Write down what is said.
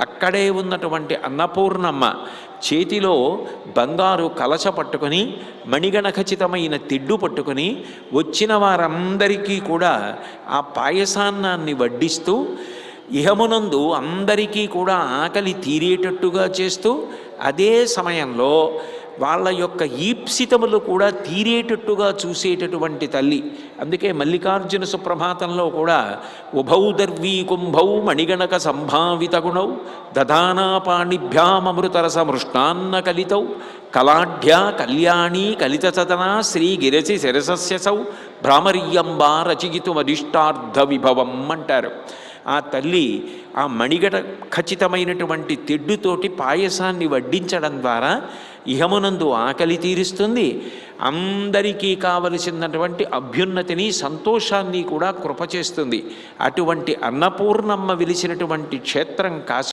అక్కడే ఉన్నటువంటి అన్నపూర్ణమ్మ చేతిలో బంగారు కలశ పట్టుకొని మణిగణ తిడ్డు పట్టుకొని వచ్చిన వారందరికీ కూడా ఆ పాయసాన్నాన్ని వడ్డిస్తూ ఇహమునందు అందరికీ కూడా ఆకలి తీరేటట్టుగా చేస్తూ అదే సమయంలో వాళ్ళ యొక్క ఈప్సితములు కూడా తీరేటట్టుగా చూసేటటువంటి తల్లి. అందుకే మల్లికార్జున సుప్రభాతంలో కూడా ఉభౌ దర్వీ కుంభౌ మణిగణక సంభావిత గుణౌ దధానా పాణిభ్యామృతరస కలితౌ కలాఢ్యా కళ్యాణీ కలిత సదనా శ్రీగిరసి శిరసస్యసౌ భ్రామర్యంబా రచిగితుమధిష్టార్థ విభవం అంటారు. ఆ తల్లి ఆ మణిగట ఖచ్చితమైనటువంటి తెడ్డుతోటి పాయసాన్ని వడ్డించడం ద్వారా ఇహమునందు ఆకలి తీరుస్తుంది. అందరికీ కావలసినటువంటి అభ్యున్నతిని సంతోషాన్ని కూడా కృప చేస్తుంది అటువంటి అన్నపూర్ణమ్మ వెలిసినటువంటి క్షేత్రం కాశీ